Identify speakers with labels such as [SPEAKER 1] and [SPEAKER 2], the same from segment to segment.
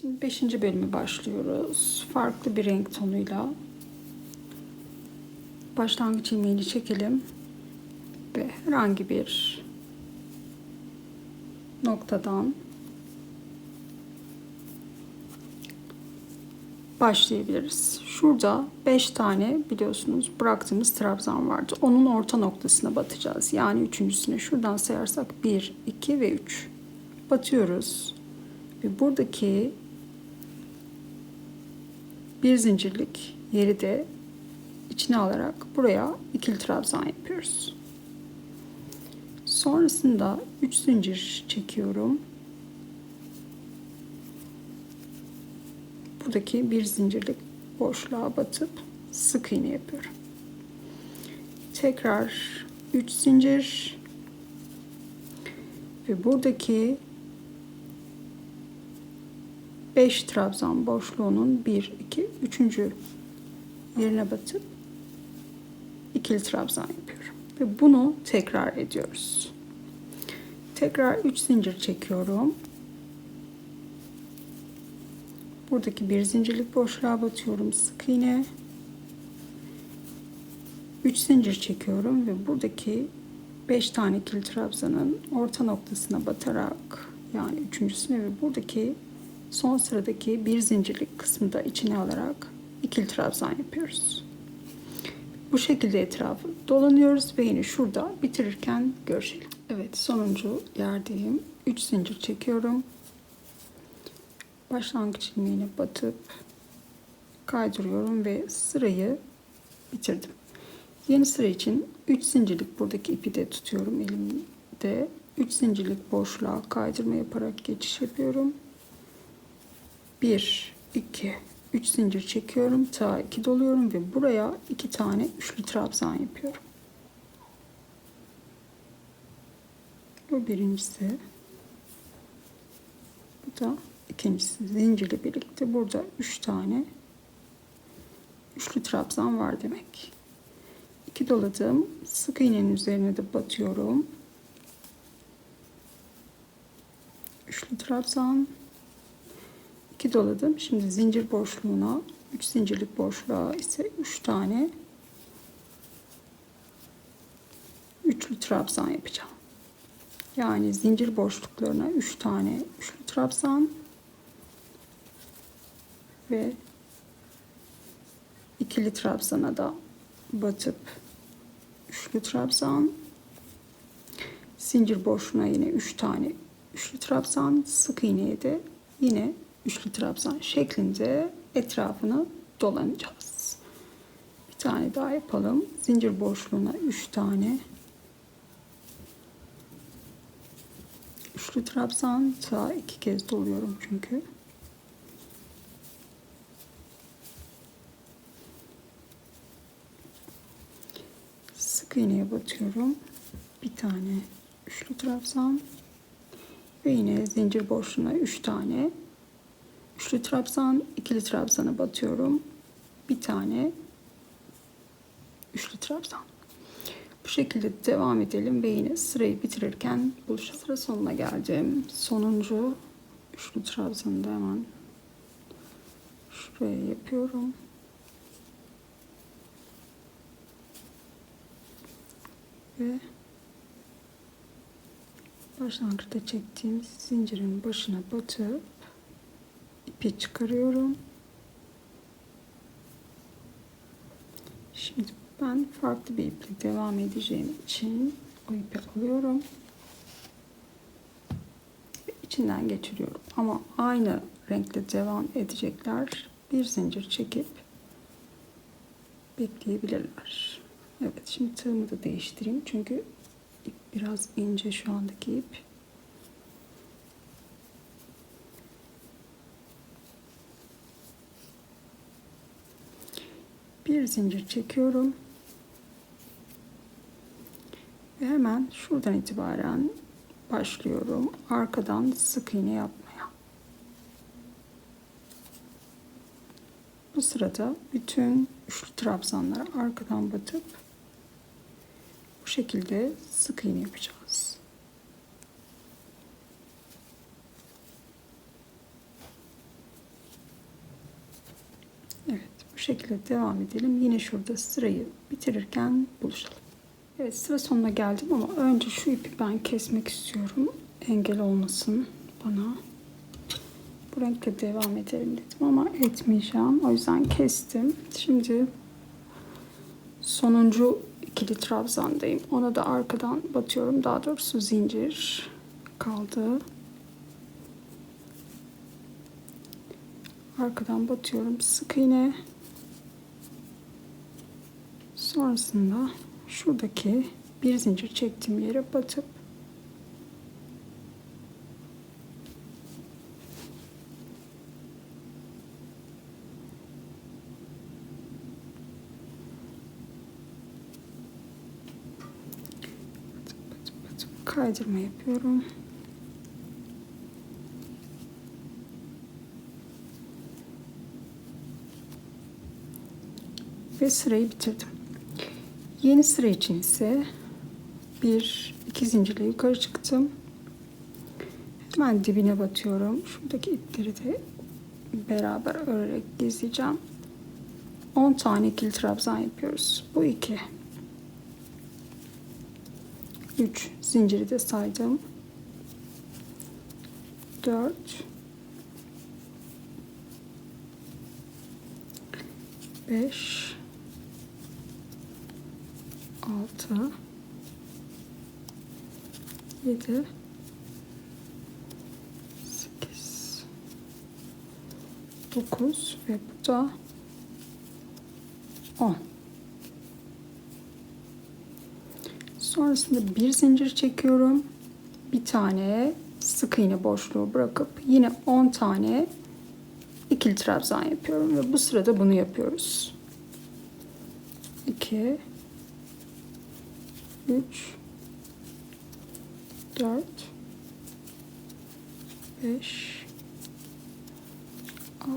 [SPEAKER 1] Şimdi 5. bölümü başlıyoruz. Farklı bir renk tonuyla başlangıç ilmeğini çekelim ve herhangi bir noktadan başlayabiliriz. Şurada 5 tane biliyorsunuz bıraktığımız trabzan vardı. Onun orta noktasına batacağız. Yani üçüncüsüne şuradan sayarsak 1, 2 ve 3 batıyoruz. Ve buradaki bir zincirlik yeri de içine alarak buraya ikili trabzan yapıyoruz. Sonrasında 3 zincir çekiyorum. Buradaki bir zincirlik boşluğa batıp sık iğne yapıyorum. Tekrar 3 zincir ve buradaki 5 trabzan boşluğunun 1 2 3. yerine batıp ikili trabzan yapıyorum ve bunu tekrar ediyoruz. Tekrar 3 zincir çekiyorum. Buradaki bir zincirlik boşluğa batıyorum sık iğne. 3 zincir çekiyorum ve buradaki 5 tane ikili trabzanın orta noktasına batarak yani üçüncüsüne ve buradaki son sıradaki bir zincirlik kısmı da içine alarak ikili trabzan yapıyoruz. Bu şekilde etrafı dolanıyoruz ve yine şurada bitirirken görüşelim. Evet sonuncu yerdeyim. 3 zincir çekiyorum. Başlangıç ilmeğine batıp kaydırıyorum ve sırayı bitirdim. Yeni sıra için 3 zincirlik buradaki ipi de tutuyorum elimde. 3 zincirlik boşluğa kaydırma yaparak geçiş yapıyorum. 1 2 3 zincir çekiyorum. Ta 2 doluyorum ve buraya 2 tane üçlü trabzan yapıyorum. Bu birincisi. Bu da ikincisi. Zincirle birlikte burada 3 tane üçlü trabzan var demek. 2 doladım. Sık iğnenin üzerine de batıyorum. Üçlü trabzan 2 doladım. Şimdi zincir boşluğuna 3 zincirlik boşluğa ise 3 tane üçlü trabzan yapacağım. Yani zincir boşluklarına 3 tane üçlü trabzan ve ikili trabzana da batıp üçlü trabzan zincir boşluğuna yine 3 tane üçlü trabzan sık iğneye de yine üçlü trabzan şeklinde etrafını dolanacağız. Bir tane daha yapalım. Zincir boşluğuna 3 tane üçlü trabzan ta iki kez doluyorum çünkü. Sık iğneye batıyorum. Bir tane üçlü trabzan ve yine zincir boşluğuna 3 tane Üçlü trabzan, ikili trabzana batıyorum. Bir tane üçlü trabzan. Bu şekilde devam edelim ve yine sırayı bitirirken buluşalım. Sıra sonuna geldim. Sonuncu üçlü trabzanı da hemen şuraya yapıyorum. Ve başlangıçta çektiğim zincirin başına batıp ipi çıkarıyorum. Şimdi ben farklı bir iple devam edeceğim için o ipi alıyorum. Ve içinden geçiriyorum. Ama aynı renkle devam edecekler. Bir zincir çekip bekleyebilirler. Evet şimdi tığımı da değiştireyim. Çünkü ip biraz ince şu andaki ip. Bir zincir çekiyorum. Ve hemen şuradan itibaren başlıyorum. Arkadan sık iğne yapmaya. Bu sırada bütün üçlü trabzanlara arkadan batıp bu şekilde sık iğne yapacağız şekilde devam edelim. Yine şurada sırayı bitirirken buluşalım. Evet sıra sonuna geldim ama önce şu ipi ben kesmek istiyorum. Engel olmasın bana. Bu renkle devam edelim dedim ama etmeyeceğim. O yüzden kestim. Şimdi sonuncu ikili trabzandayım. Ona da arkadan batıyorum. Daha doğrusu zincir kaldı. Arkadan batıyorum sık iğne. Sonrasında şuradaki bir zincir çektiğim yere batıp kaydırma yapıyorum. Ve sırayı bitirdim. Yeni sıra için ise bir iki zincirle yukarı çıktım. Hemen dibine batıyorum. Şuradaki ipleri de beraber örerek gizleyeceğim. 10 tane ikili trabzan yapıyoruz. Bu iki. 3 zinciri de saydım. 4 5 6 7 8 9 ve bu da 10 Sonrasında bir zincir çekiyorum. Bir tane sık iğne boşluğu bırakıp yine 10 tane ikili trabzan yapıyorum ve bu sırada bunu yapıyoruz. 2 3 4 5 6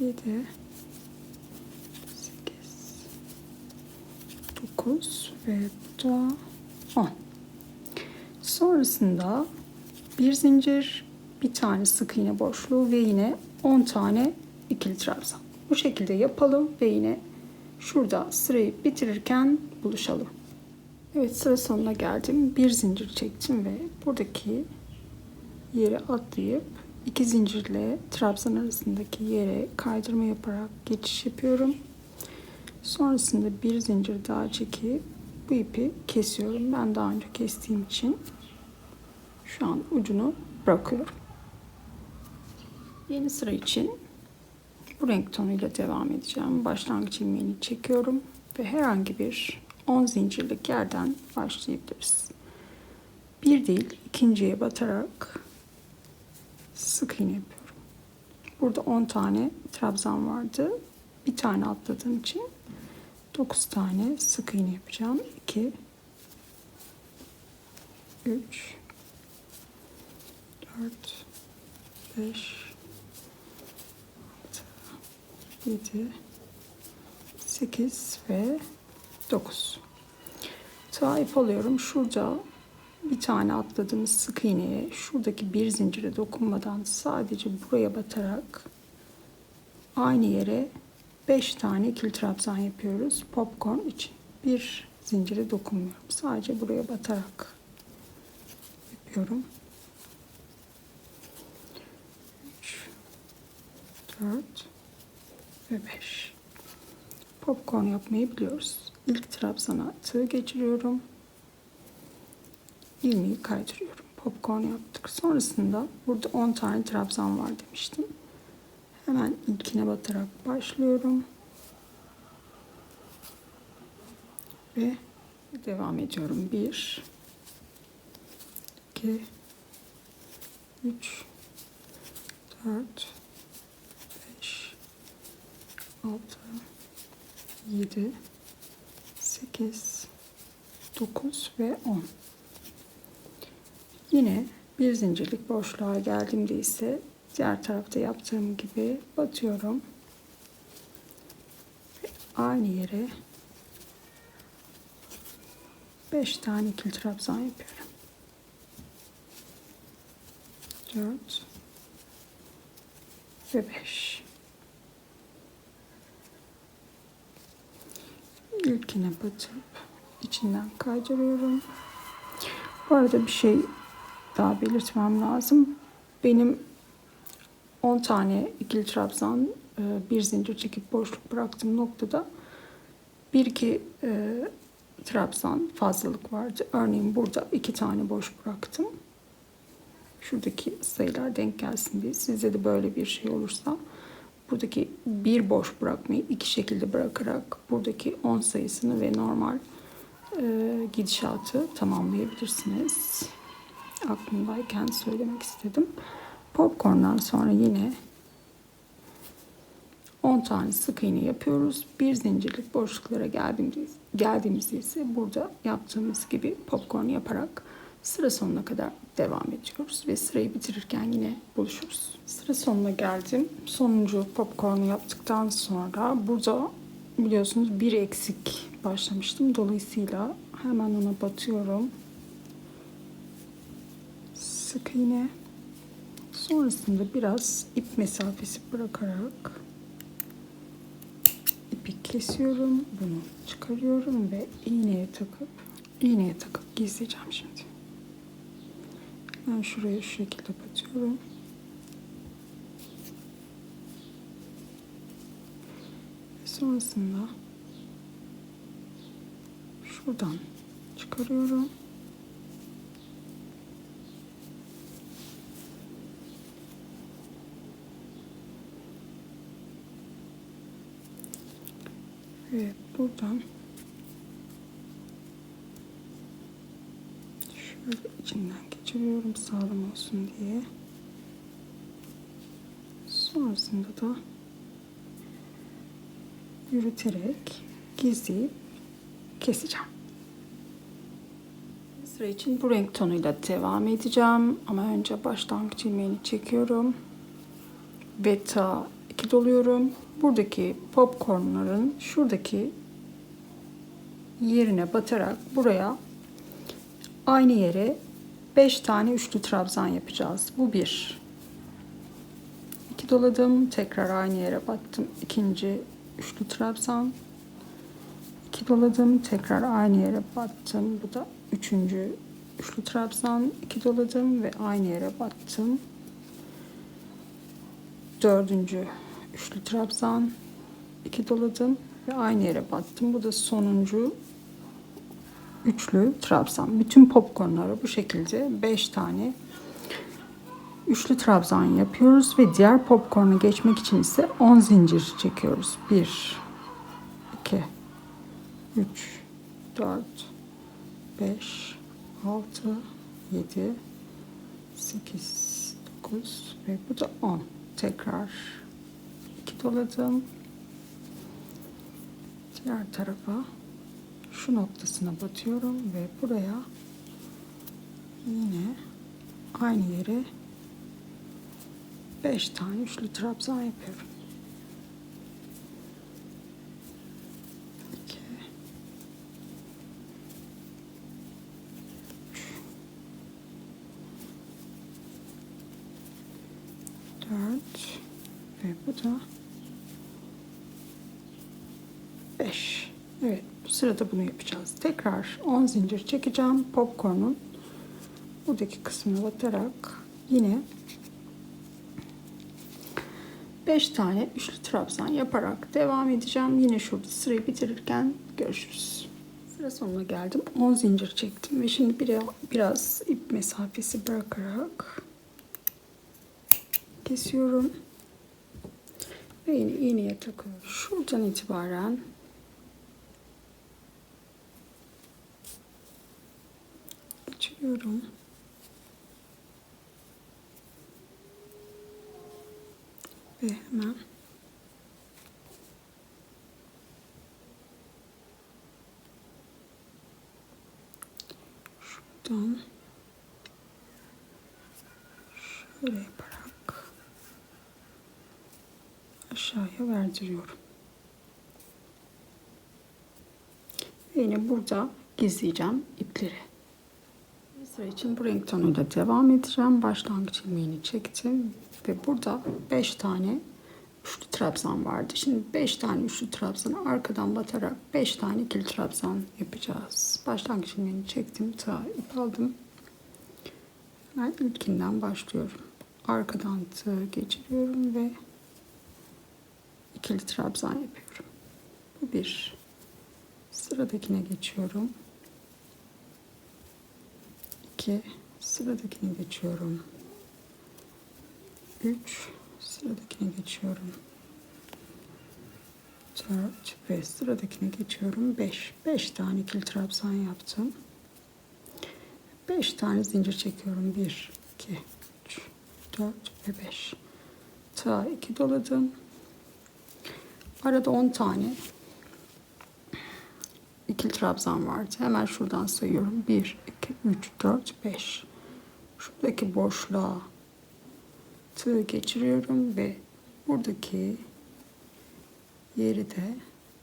[SPEAKER 1] 7 9 ve da 10. Sonrasında bir zincir, bir tane sık iğne boşluğu ve yine 10 tane ikili trabzan. Bu şekilde yapalım ve yine şurada sırayı bitirirken buluşalım. Evet sıra sonuna geldim. Bir zincir çektim ve buradaki yere atlayıp iki zincirle trabzan arasındaki yere kaydırma yaparak geçiş yapıyorum. Sonrasında bir zincir daha çekip bu ipi kesiyorum. Ben daha önce kestiğim için şu an ucunu bırakıyorum. Yeni sıra için bu renk tonuyla devam edeceğim. Başlangıç ilmeğini çekiyorum ve herhangi bir 10 zincirlik yerden başlayabiliriz. Bir değil ikinciye batarak sık iğne yapıyorum. Burada 10 tane trabzan vardı. Bir tane atladığım için 9 tane sık iğne yapacağım. 2 3 4 5 6 7 8 ve 9 sahip oluyorum. Şurada bir tane atladığımız sık iğneye şuradaki bir zincire dokunmadan sadece buraya batarak aynı yere 5 tane ikili trabzan yapıyoruz popcorn için. Bir zincire dokunmuyorum. Sadece buraya batarak yapıyorum. 3 4 ve 5 popcorn yapmayı biliyoruz. İlk trabzana tığ geçiriyorum. ilmeği kaydırıyorum. Popcorn yaptık. Sonrasında burada 10 tane trabzan var demiştim. Hemen ilkine batarak başlıyorum. Ve devam ediyorum. 1 2 3 4 5 6 7 8 9 ve 10 yine bir zincirlik boşluğa geldiğimde ise diğer tarafta yaptığım gibi batıyorum. Ve aynı yere 5 tane ikili trabzan yapıyorum. 4 ve 5 ilkine batıp içinden kaydırıyorum. Bu arada bir şey daha belirtmem lazım. Benim 10 tane ikili trabzan e, bir zincir çekip boşluk bıraktığım noktada bir iki e, trabzan fazlalık vardı. Örneğin burada iki tane boş bıraktım. Şuradaki sayılar denk gelsin diye. Sizde de böyle bir şey olursa buradaki bir boş bırakmayı iki şekilde bırakarak buradaki 10 sayısını ve normal e, gidişatı tamamlayabilirsiniz. Aklımdayken söylemek istedim. Popcorn'dan sonra yine 10 tane sık iğne yapıyoruz. Bir zincirlik boşluklara geldiğimizde, geldiğimizde ise burada yaptığımız gibi popcorn yaparak sıra sonuna kadar devam ediyoruz. Ve sırayı bitirirken yine buluşuruz. Sıra sonuna geldim. Sonuncu popcornu yaptıktan sonra burada biliyorsunuz bir eksik başlamıştım. Dolayısıyla hemen ona batıyorum. Sık iğne. Sonrasında biraz ip mesafesi bırakarak ipi kesiyorum. Bunu çıkarıyorum ve iğneye takıp iğneye takıp gizleyeceğim şimdi. Ben şuraya şu şekilde batıyorum. Ve sonrasında şuradan çıkarıyorum. Evet buradan şöyle içinden geçiriyorum sağlam olsun diye. Sonrasında da yürüterek gizleyip keseceğim. Sıra için bu renk tonuyla devam edeceğim. Ama önce başlangıç ilmeğini çekiyorum. Beta 2 doluyorum. Buradaki popcornların şuradaki yerine batarak buraya aynı yere 5 tane üçlü trabzan yapacağız. Bu bir. İki doladım. Tekrar aynı yere battım. İkinci üçlü trabzan. İki doladım. Tekrar aynı yere battım. Bu da üçüncü üçlü trabzan. İki doladım ve aynı yere battım. Dördüncü üçlü trabzan. iki doladım ve aynı yere battım. Bu da sonuncu üçlü trabzan. Bütün popcornları bu şekilde 5 tane üçlü trabzan yapıyoruz ve diğer popcornu geçmek için ise 10 zincir çekiyoruz. 1 2 3 4 5 6 7 8 9 ve bu da 10. Tekrar 2 doladım. Diğer tarafa şu noktasına batıyorum ve buraya yine aynı yere 5 tane üçlü trabzan yapıyorum. 2 4 ve bu da 5. Evet bu sırada bunu yapacağız. Tekrar 10 zincir çekeceğim. Popcorn'un buradaki kısmına batarak yine 5 tane üçlü trabzan yaparak devam edeceğim. Yine şurada sırayı bitirirken görüşürüz. Sıra sonuna geldim. 10 zincir çektim ve şimdi biraz, ip mesafesi bırakarak kesiyorum. Ve yine iğneye takıyorum. Şuradan itibaren geçiriyorum. Ve hemen şuradan şöyle yaparak aşağıya verdiriyorum. Ve yine burada gizleyeceğim ipleri. Sıra için bu renk tonuyla devam edeceğim. Başlangıç ilmeğini çektim ve burada 5 tane üçlü trabzan vardı. Şimdi 5 tane üçlü trabzanı arkadan batarak 5 tane ikili trabzan yapacağız. Başlangıç ilmeğini çektim. Ta ip aldım. Ben ilkinden başlıyorum. Arkadan tığ geçiriyorum ve ikili trabzan yapıyorum. Bu bir. Sıradakine geçiyorum. 2 sıradakine geçiyorum. 3 sıradakine geçiyorum. 4 ve sıradakine geçiyorum. 5. 5 tane ikili trabzan yaptım. 5 tane zincir çekiyorum. 1 2 3 4 ve 5. Ta 2 doladım. Arada 10 tane ikili trabzan vardı. Hemen şuradan sayıyorum. 1, 2, 3, 4, 5. Şuradaki boşluğa tığ geçiriyorum ve buradaki yeri de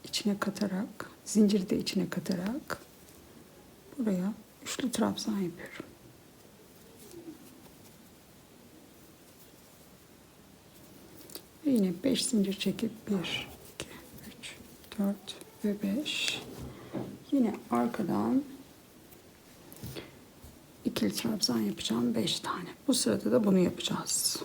[SPEAKER 1] içine katarak, zinciri de içine katarak buraya üçlü trabzan yapıyorum. Ve yine 5 zincir çekip 1, 2, 3, 4 ve 5. Yine arkadan ikili trabzan yapacağım 5 tane. Bu sırada da bunu yapacağız.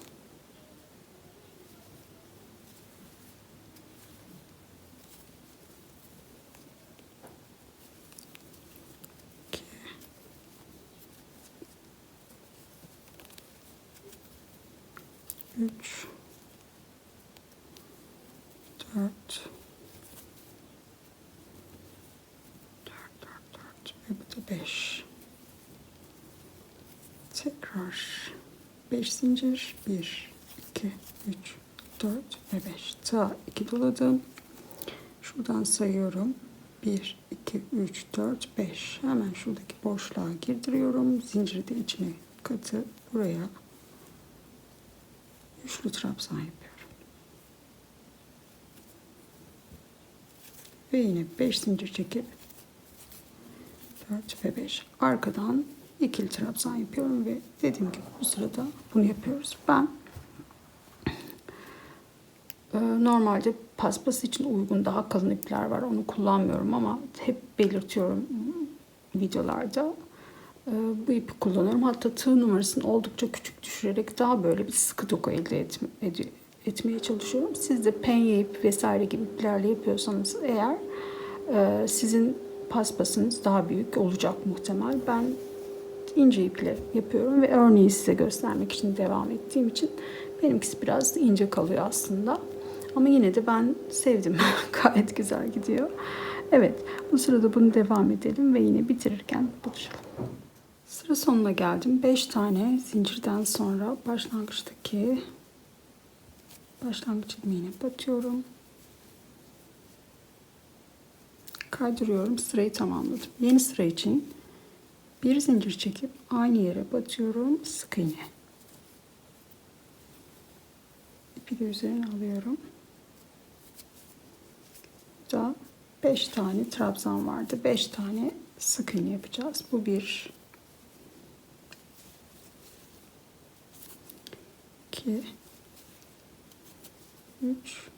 [SPEAKER 1] Üç. Dört, dört, dört. Ve bu da beş. Tekrar beş zincir. Bir, iki, üç, dört ve beş. Ta iki doladım. Şuradan sayıyorum. Bir, iki, üç, dört, beş. Hemen şuradaki boşluğa girdiriyorum. Zinciri de içine katıp buraya üçlü trabzan yapıyorum. Ve yine 5 zincir çekip 4 ve 5 arkadan ikili trabzan yapıyorum ve dediğim gibi bu sırada bunu yapıyoruz. Ben e, normalde paspas için uygun daha kalın ipler var. Onu kullanmıyorum ama hep belirtiyorum videolarda. E, bu ipi kullanıyorum. Hatta tığ numarasını oldukça küçük düşürerek daha böyle bir sıkı doku elde etme, etmeye çalışıyorum. Siz de penye ip vesaire gibi iplerle yapıyorsanız eğer e, sizin paspasınız daha büyük olacak muhtemel. Ben ince iple yapıyorum ve örneği size göstermek için devam ettiğim için benimkisi biraz ince kalıyor aslında. Ama yine de ben sevdim. Gayet güzel gidiyor. Evet, bu sırada bunu devam edelim ve yine bitirirken buluşalım. Sıra sonuna geldim. 5 tane zincirden sonra başlangıçtaki başlangıç ilmeğine batıyorum. Kaydırıyorum. Sırayı tamamladım. Yeni sıra için bir zincir çekip aynı yere batıyorum. Sık iğne. İpi de üzerine alıyorum. Burada 5 tane trabzan vardı. 5 tane sık iğne yapacağız. Bu bir 2 3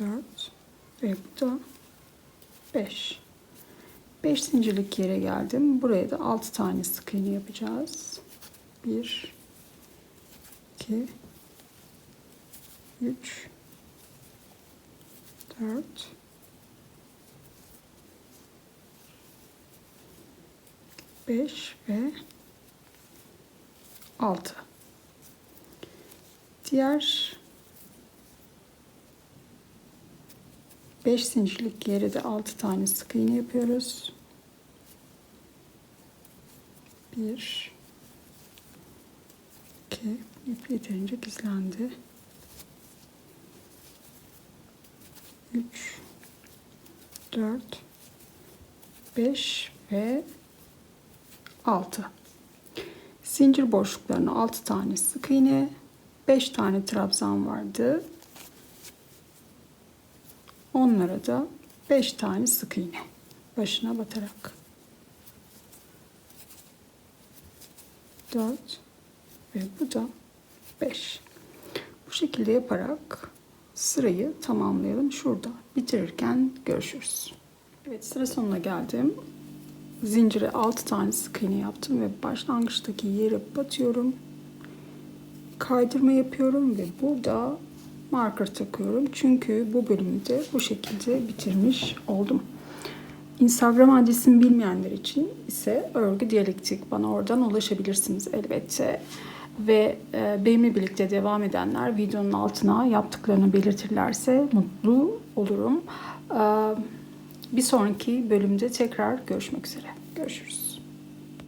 [SPEAKER 1] 4 ve bu da 5 5 zincirlik yere geldim. Buraya da 6 tane sık iğne yapacağız. 1 2 3 4 5 ve 6 diğer 5 zincirlik yere de 6 tane sık iğne yapıyoruz. 1 2 ip yeterince gizlendi. 3 4 5 ve 6 zincir boşluklarına 6 tane sık iğne 5 tane trabzan vardı onlara da 5 tane sık iğne başına batarak 4 ve bu da 5 Bu şekilde yaparak sırayı tamamlayalım. Şurada bitirirken görüşürüz. Evet sıra sonuna geldim. Zincire 6 tane sık iğne yaptım ve başlangıçtaki yere batıyorum. Kaydırma yapıyorum ve burada marker takıyorum. Çünkü bu bölümü de bu şekilde bitirmiş oldum. Instagram adresimi bilmeyenler için ise örgü diyalektik. Bana oradan ulaşabilirsiniz elbette. Ve e, benimle birlikte devam edenler videonun altına yaptıklarını belirtirlerse mutlu olurum. E, bir sonraki bölümde tekrar görüşmek üzere. Görüşürüz.